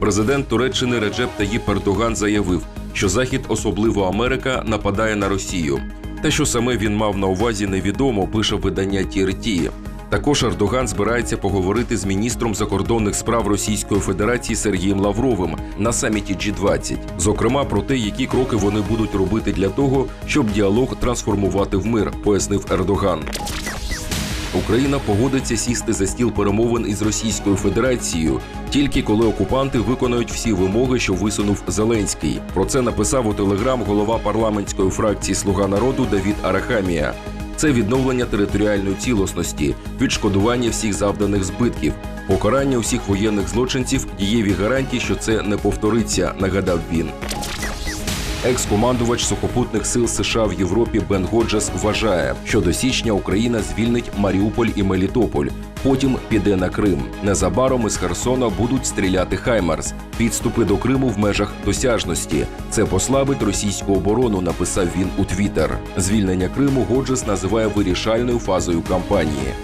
Президент Туреччини Реджеп Таїп Ердоган заявив, що Захід, особливо Америка, нападає на Росію. Те, що саме він мав на увазі, невідомо, пише видання TRT. Також Ердоган збирається поговорити з міністром закордонних справ Російської Федерації Сергієм Лавровим на саміті G20. Зокрема, про те, які кроки вони будуть робити для того, щоб діалог трансформувати в мир, пояснив Ердоган. Україна погодиться сісти за стіл перемовин із Російською Федерацією тільки коли окупанти виконають всі вимоги, що висунув Зеленський. Про це написав у телеграм голова парламентської фракції Слуга народу Давід Арахамія. Це відновлення територіальної цілісності, відшкодування всіх завданих збитків, покарання усіх воєнних злочинців, дієві гарантії, що це не повториться, нагадав він. Екс-командувач сухопутних сил США в Європі Бен Годжес вважає, що до січня Україна звільнить Маріуполь і Мелітополь. Потім піде на Крим. Незабаром із Херсона будуть стріляти Хаймарс. Підступи до Криму в межах досяжності. Це послабить російську оборону. Написав він у Твіттер. Звільнення Криму Годжес називає вирішальною фазою кампанії.